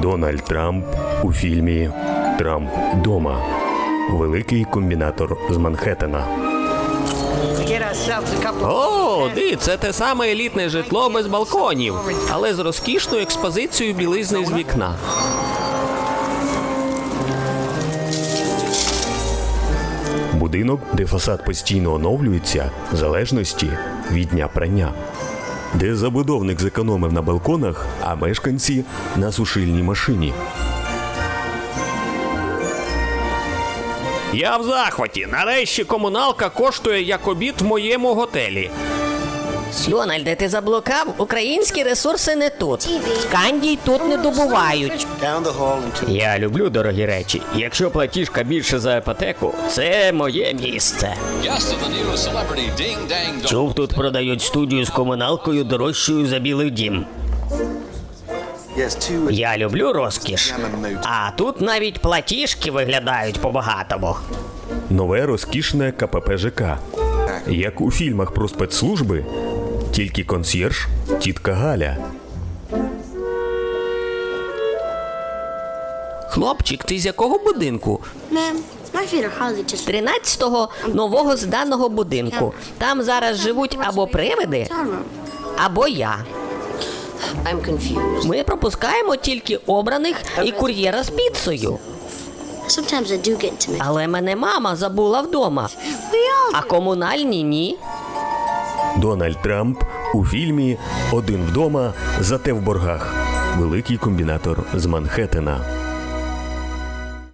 Дональд Трамп у фільмі Трамп дома. Великий комбінатор з Манхеттена. О, ди, це те саме елітне житло без балконів, але з розкішною експозицією білизни з вікна. Будинок, де фасад постійно оновлюється в залежності від дня прання. Де забудовник зекономив на балконах, а мешканці на сушильній машині. Я в захваті. Нарешті комуналка коштує як обід в моєму готелі. Дональде, ти заблукав? Українські ресурси не тут. Скандій тут не добувають. Я люблю дорогі речі. Якщо платіжка більше за іпотеку, це моє місце. Чув, тут продають студію з комуналкою дорожчою за білий дім. Я люблю розкіш. А тут навіть платіжки виглядають по-багатому. Нове розкішне КПП ЖК. Як у фільмах про спецслужби, тільки консьєрж тітка Галя. Хлопчик, ти з якого будинку? Just 13-го нового зданого будинку. Там зараз живуть або привиди, або я. Ми пропускаємо тільки обраних і кур'єра з піцею. Але мене мама забула вдома. А комунальні ні. Дональд Трамп у фільмі Один вдома, зате в боргах. Великий комбінатор з Манхеттена.